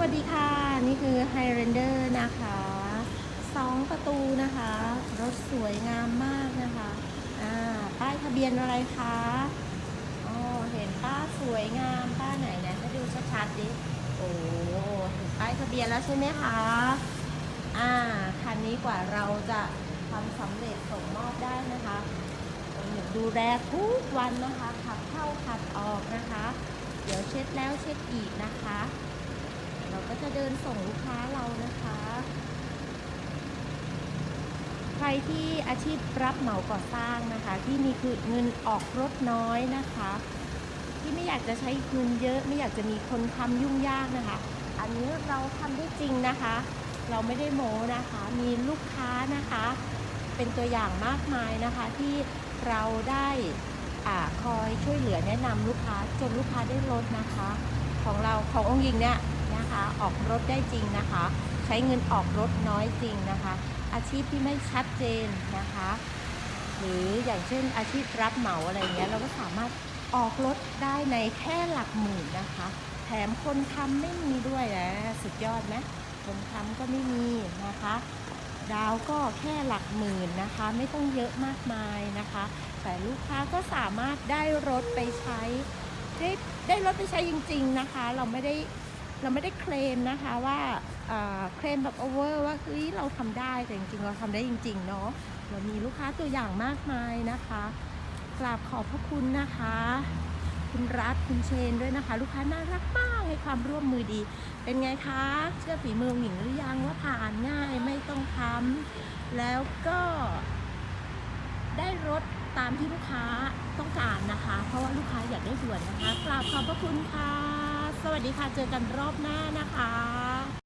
วัสดีค่ะ นี่คือ Highlander นะคะสองประตูนะคะ รถสวยงามมากนะคะอ่าป้ายทะเบียนอะไรคะอ๋อเห็นป้าสวยงามป้าไหนนะให้ดูชัดๆดิโอ้เห็นป้ายทะเบียนแล้วใช่ไหมคะอ่าคันนี้กว่าเราจะทำสำเร็จส่งมอบได้นะคะดูแลทุกวันนะคะขับเข้าขับออกนะคะ เดี๋ยวเช็ดแล้วเช็ดอีกนะคะ นส่งลูกค้าเรานะคะ ใครที่อาชีพรับเหมาก่อสร้างนะคะ ที่มีคือเงินออกรถน้อยนะคะ ที่ไม่อยากจะใช้เงินเยอะ ไม่อยากจะมีคนทำยุ่งยากนะคะ อันนี้เราทำได้จริงนะคะ เราไม่ได้โม้นะคะ มีลูกค้านะคะ เป็นตัวอย่างมากมายนะคะที่เราได้อาคอยช่วยเหลือแนะนำลูกค้าจนลูกค้าได้รถนะคะ ของเราขององค์หญิงเนี่ย ออกรถได้จริงนะคะ ใช้เงินออกรถน้อยจริงนะคะ อาชีพที่ไม่ชัดเจนนะคะ หรืออย่างเช่นอาชีพรับเหมาอะไรเงี้ยเราก็สามารถออกรถได้ในแค่หลักหมื่นนะคะ แถมคนทำไม่มีด้วยนะสุดยอดไหมคนทำก็ไม่มีนะคะ ดาวก็แค่หลักหมื่นนะคะ ไม่ต้องเยอะมากมายนะคะ แต่ลูกค้าก็สามารถได้รถไปใช้ได้ได้รถไปใช้จริง ๆนะคะ เราไม่ได้ เราไม่ได้เคลมนะคะว่าเคลมแบบโอเวอร์ว่าเฮ้ยเราทำได้แต่จริงๆเราทำได้จริงๆเนาะเรามีลูกค้าตัวอย่างมากมายนะคะ กราบขอบพระคุณนะคะ คุณรัฐคุณเชนด้วยนะคะ ลูกค้าน่ารักมากให้ความร่วมมือดี เป็นไงคะเชื่อฝีมือหญิงหรือยังว่าผ่านง่ายไม่ต้องทำแล้วก็ได้รถตามที่ลูกค้าต้องการนะคะ เพราะว่าลูกค้าอยากได้ด่วนนะคะกราบขอบพระคุณค่ะ สวัสดีค่ะ เจอกันรอบหน้านะคะ